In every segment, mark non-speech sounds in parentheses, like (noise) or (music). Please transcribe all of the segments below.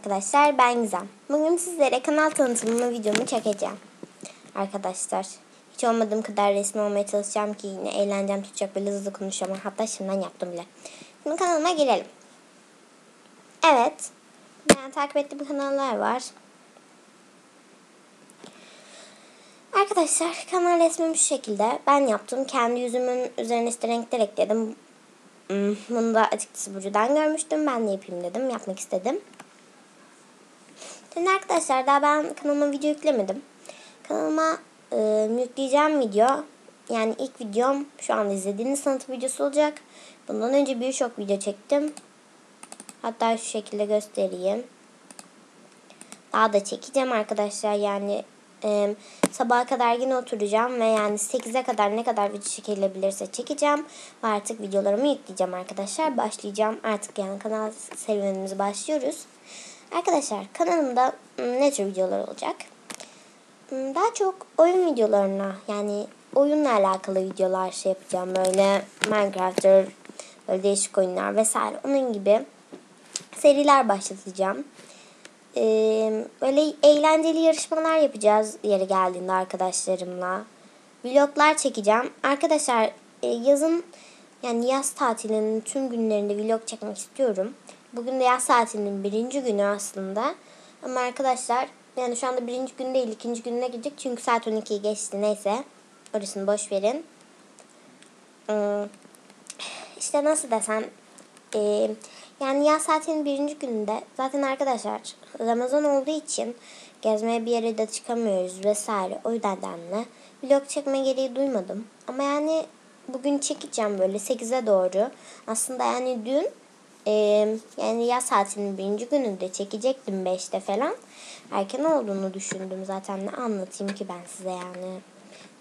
arkadaşlar ben Gizem. Bugün sizlere kanal tanıtımı videomu çekeceğim. Arkadaşlar hiç olmadığım kadar resmi olmaya çalışacağım ki yine eğlencem tutacak böyle hızlı konuşacağım. Hatta şimdiden yaptım bile. Şimdi kanalıma girelim. Evet. Yani takip ettiğim kanallar var. Arkadaşlar kanal resmim şu şekilde. Ben yaptım. Kendi yüzümün üzerine işte renkler ekledim. Hmm, Bunu da açıkçası Burcu'dan görmüştüm. Ben de yapayım dedim. Yapmak istedim. Şimdi arkadaşlar daha ben kanalıma video yüklemedim. Kanalıma e, yükleyeceğim video. Yani ilk videom şu anda izlediğiniz tanıtım videosu olacak. Bundan önce birçok video çektim. Hatta şu şekilde göstereyim. Daha da çekeceğim arkadaşlar. Yani e, sabaha kadar yine oturacağım ve yani 8'e kadar ne kadar video çekilebilirse çekeceğim. Ve artık videolarımı yükleyeceğim arkadaşlar. Başlayacağım. Artık yani kanal serüvenimizi başlıyoruz. Arkadaşlar kanalımda ne tür videolar olacak? Daha çok oyun videolarına yani oyunla alakalı videolar şey yapacağım. Böyle Minecraft'ır, böyle değişik oyunlar vesaire. Onun gibi seriler başlatacağım. Böyle eğlenceli yarışmalar yapacağız yeri geldiğinde arkadaşlarımla. Vloglar çekeceğim. Arkadaşlar e, yazın yani yaz tatilinin tüm günlerinde vlog çekmek istiyorum. Bugün de yaz tatilinin birinci günü aslında. Ama arkadaşlar yani şu anda birinci gün değil ikinci gününe gidecek. Çünkü saat 12'yi geçti neyse. Orasını boş verin. Hmm, işte nasıl desem e, yani yaz tatilinin birinci gününde zaten arkadaşlar Ramazan olduğu için gezmeye bir yere de çıkamıyoruz vesaire. O nedenle vlog çekme gereği duymadım. Ama yani bugün çekeceğim böyle 8'e doğru. Aslında yani dün e, yani yaz tatilinin birinci gününde çekecektim 5'te falan. Erken olduğunu düşündüm zaten ne anlatayım ki ben size yani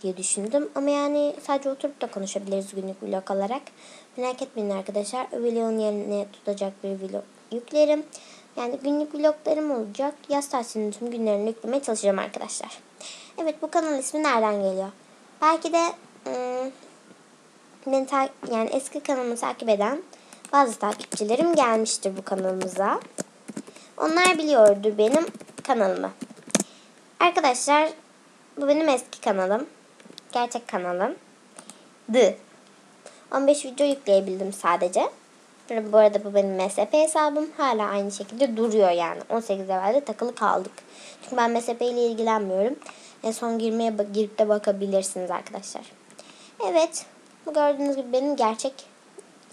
diye düşündüm. Ama yani sadece oturup da konuşabiliriz günlük vlog olarak. Merak etmeyin arkadaşlar. Vlogun yerine tutacak bir vlog yüklerim. Yani günlük vloglarım olacak. Yaz tatilinin tüm günlerini yüklemeye çalışacağım arkadaşlar. Evet bu kanal ismi nereden geliyor? Belki de ım, beni ta- yani eski kanalımı takip eden bazı takipçilerim gelmiştir bu kanalımıza. Onlar biliyordur benim kanalımı. Arkadaşlar bu benim eski kanalım. Gerçek kanalım. The. 15 video yükleyebildim sadece. Bu arada bu benim MSP hesabım. Hala aynı şekilde duruyor yani. 18 evvelde takılı kaldık. Çünkü ben MSP ile ilgilenmiyorum. En son girmeye girip de bakabilirsiniz arkadaşlar. Evet. Bu gördüğünüz gibi benim gerçek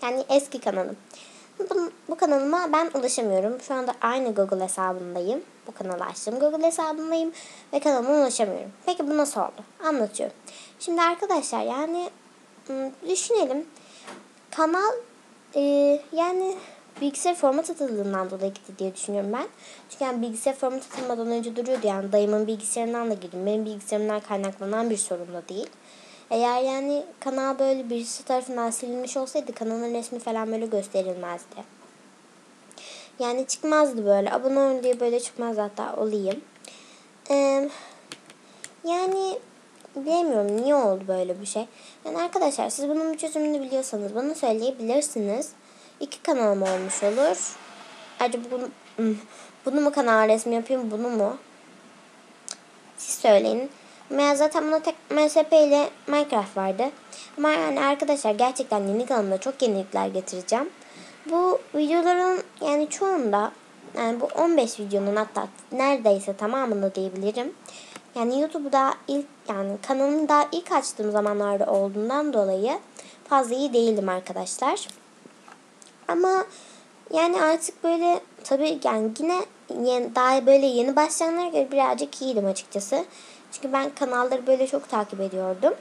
yani eski kanalım. Bu, bu kanalıma ben ulaşamıyorum. Şu anda aynı Google hesabındayım. Bu kanalı açtım Google hesabındayım ve kanalıma ulaşamıyorum. Peki bu nasıl oldu? Anlatıyorum. Şimdi arkadaşlar yani düşünelim. Kanal e, yani bilgisayar format atıldığından dolayı gitti diye düşünüyorum ben. Çünkü yani bilgisayar format atılmadan önce duruyordu yani dayımın bilgisayarından da girdim. Benim bilgisayarımdan kaynaklanan bir sorun da değil. Eğer yani kanal böyle birisi tarafından silinmiş olsaydı kanalın resmi falan böyle gösterilmezdi. Yani çıkmazdı böyle. Abone olun diye böyle çıkmaz hatta olayım. Ee, yani bilemiyorum niye oldu böyle bir şey. Yani arkadaşlar siz bunun bir çözümünü biliyorsanız bana söyleyebilirsiniz. İki kanalım olmuş olur. Acaba bunu, bunu mu kanal resmi yapayım bunu mu? Siz söyleyin. Ama zaten buna tek MSP ile Minecraft vardı. Ama yani arkadaşlar gerçekten yeni kanalımda çok yenilikler getireceğim. Bu videoların yani çoğunda yani bu 15 videonun hatta neredeyse tamamında diyebilirim. Yani YouTube'da ilk yani kanalımı daha ilk açtığım zamanlarda olduğundan dolayı fazla iyi değildim arkadaşlar. Ama yani artık böyle tabii yani yine daha böyle yeni başlayanlara göre birazcık iyiydim açıkçası. Çünkü ben kanalları böyle çok takip ediyordum.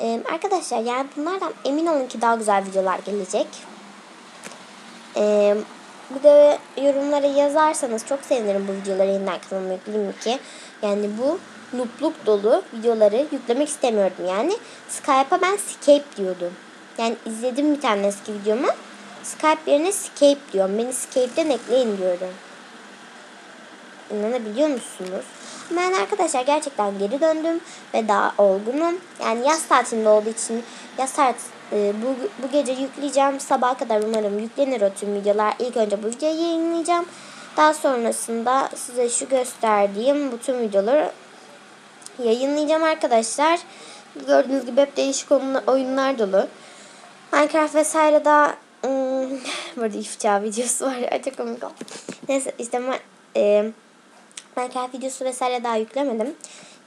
Ee, arkadaşlar yani bunlardan emin olun ki daha güzel videolar gelecek. Ee, bir de yorumlara yazarsanız çok sevinirim bu videoları yeniden kanalıma yükleyeyim ki. Yani bu nupluk dolu videoları yüklemek istemiyordum. Yani Skype'a ben Skype diyordum. Yani izledim bir tane eski videomu. Skype yerine Skype diyorum. Beni Skype'den ekleyin diyorum. İnanabiliyor musunuz? Yani arkadaşlar gerçekten geri döndüm ve daha olgunum. Yani yaz tatilinde olduğu için yaz tatil e, bu, bu gece yükleyeceğim. Sabaha kadar umarım yüklenir o tüm videolar. İlk önce bu videoyu yayınlayacağım. Daha sonrasında size şu gösterdiğim bütün videoları yayınlayacağım arkadaşlar. Gördüğünüz gibi hep değişik oyunlar dolu. Minecraft vesaire daha hmm, (laughs) burada ifça videosu var. Ay çok komik oldu. Neyse işte e, Minecraft videosu vesaire daha yüklemedim.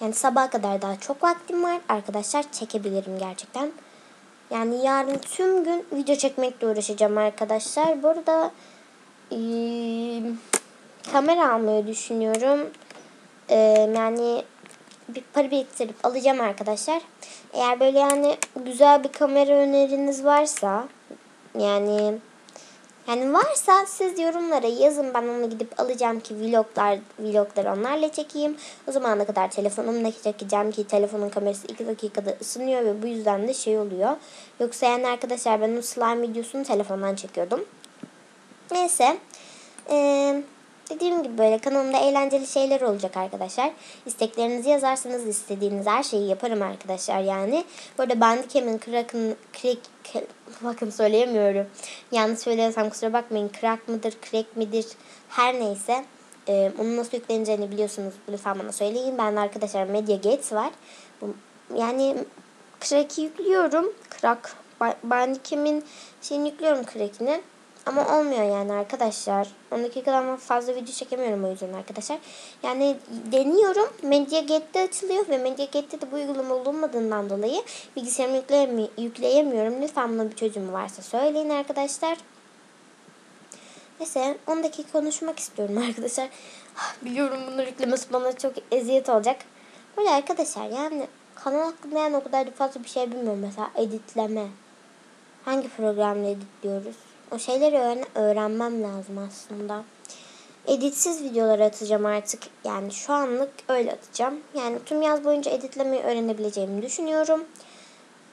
Yani sabaha kadar daha çok vaktim var. Arkadaşlar çekebilirim gerçekten. Yani yarın tüm gün video çekmekle uğraşacağım arkadaşlar. Burada e, kamera almayı düşünüyorum. E, yani bir para biriktirip alacağım arkadaşlar. Eğer böyle yani güzel bir kamera öneriniz varsa yani yani varsa siz yorumlara yazın ben onu gidip alacağım ki vloglar vlogları onlarla çekeyim. O zamana kadar telefonumla çekeceğim ki telefonun kamerası 2 dakikada ısınıyor ve bu yüzden de şey oluyor. Yoksa yani arkadaşlar ben o slime videosunu telefondan çekiyordum. Neyse. Eee Dediğim gibi böyle kanalımda eğlenceli şeyler olacak arkadaşlar. İsteklerinizi yazarsanız istediğiniz her şeyi yaparım arkadaşlar yani. Bu arada Bandicam'in Crack'ın Crack bakın söyleyemiyorum. Yanlış söylüyorsam kusura bakmayın. Crack mıdır, Crack midir her neyse. Ee, onun nasıl yükleneceğini biliyorsunuz. Lütfen bana söyleyin. Ben arkadaşlar Media Gates var. Bu, yani Crack'i yüklüyorum. Crack Bandicam'in şeyini yüklüyorum Crack'ini. Ama olmuyor yani arkadaşlar. 10 dakikadan fazla video çekemiyorum o yüzden arkadaşlar. Yani deniyorum. MediaGet'te açılıyor ve MediaGet'te de bu uygulama olmadığından dolayı bilgisayarımı yükleyemi yükleyemiyorum. Lütfen buna bir çözüm varsa söyleyin arkadaşlar. Neyse 10 dakika konuşmak istiyorum (laughs) arkadaşlar. Ah, biliyorum bunları yüklemesi bana çok eziyet olacak. Böyle arkadaşlar yani kanal hakkında yani o kadar da fazla bir şey bilmiyorum. Mesela editleme. Hangi programla editliyoruz? O şeyleri öğren öğrenmem lazım aslında. Editsiz videolar atacağım artık. Yani şu anlık öyle atacağım. Yani tüm yaz boyunca editlemeyi öğrenebileceğimi düşünüyorum.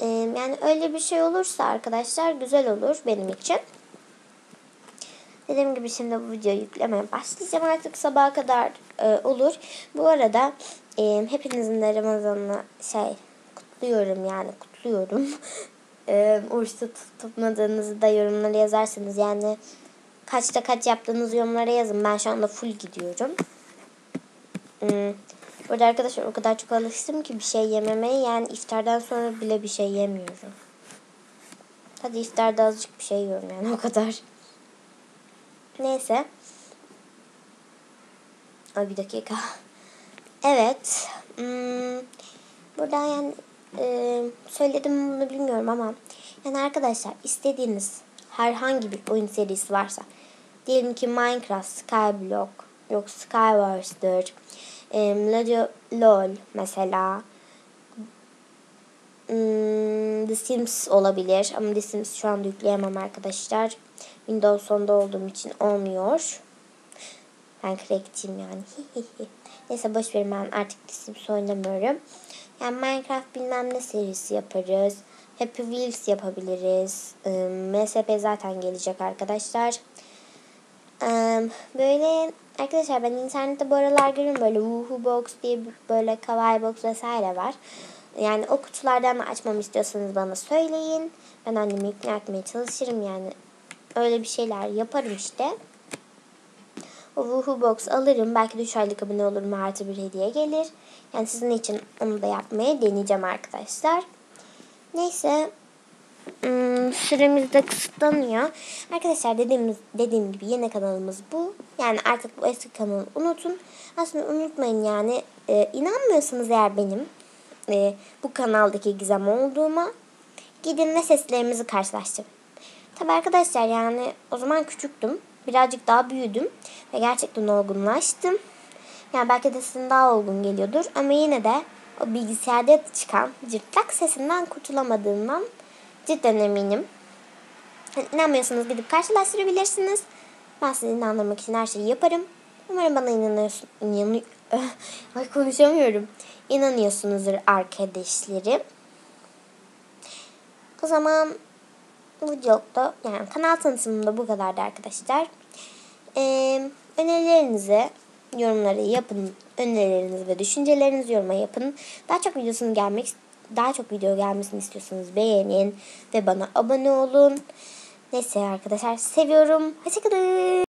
Ee, yani öyle bir şey olursa arkadaşlar güzel olur benim için. Dediğim gibi şimdi bu videoyu yüklemeye başlayacağım artık sabaha kadar e, olur. Bu arada e, hepinizin de Ramazan'ı şey kutluyorum yani kutluyorum. (laughs) e, oruç tutmadığınızı da yorumlara yazarsanız yani kaçta kaç yaptığınız yorumlara yazın. Ben şu anda full gidiyorum. Hmm. Burada arkadaşlar o kadar çok alıştım ki bir şey yememeye yani iftardan sonra bile bir şey yemiyorum. Hadi iftarda azıcık bir şey yiyorum yani o kadar. Neyse. Ay bir dakika. Evet. Hmm. Burada yani e, söyledim bunu bilmiyorum ama yani arkadaşlar istediğiniz herhangi bir oyun serisi varsa diyelim ki Minecraft, Skyblock, yok Skywars'dır, e, LOL mesela, hmm, The Sims olabilir ama The Sims şu anda yükleyemem arkadaşlar. Windows 10'da olduğum için olmuyor. Ben crackçiyim yani. (laughs) Neyse boş verin ben artık The Sims oynamıyorum. Yani Minecraft bilmem ne serisi yaparız. Happy Wheels yapabiliriz. MSP zaten gelecek arkadaşlar. Böyle arkadaşlar ben internette bu aralar görüyorum böyle Woohoo Box diye böyle Kawaii Box vesaire var. Yani o kutulardan mı açmamı istiyorsanız bana söyleyin. Ben annemi ikna etmeye çalışırım yani. Öyle bir şeyler yaparım işte. O Woohoo Box alırım. Belki de 3 aylık abone olurum. Artı bir hediye gelir. Yani sizin için onu da yapmaya deneyeceğim arkadaşlar. Neyse. Hmm, süremiz de kısıtlanıyor. Arkadaşlar dediğimiz, dediğim gibi yeni kanalımız bu. Yani artık bu eski kanalı unutun. Aslında unutmayın yani. E, inanmıyorsanız eğer benim e, bu kanaldaki gizem olduğuma gidin ve seslerimizi karşılaştırın. Tabi arkadaşlar yani o zaman küçüktüm. Birazcık daha büyüdüm ve gerçekten olgunlaştım. Yani belki de sizin daha olgun geliyordur ama yine de o bilgisayarda çıkan cırtlak sesinden kurtulamadığımdan cidden eminim. Yani gidip karşılaştırabilirsiniz. Ben sizi inandırmak için her şeyi yaparım. Umarım bana inanıyorsun. İnanı (laughs) Ay konuşamıyorum. İnanıyorsunuzdur arkadaşlarım. O zaman bu vlogda yani kanal tanıtımında bu kadardı arkadaşlar. Ee, önerilerinizi yorumlara yapın. Önerilerinizi ve düşüncelerinizi yoruma yapın. Daha çok videosunu gelmek daha çok video gelmesini istiyorsanız beğenin ve bana abone olun. Neyse arkadaşlar seviyorum. Hoşçakalın.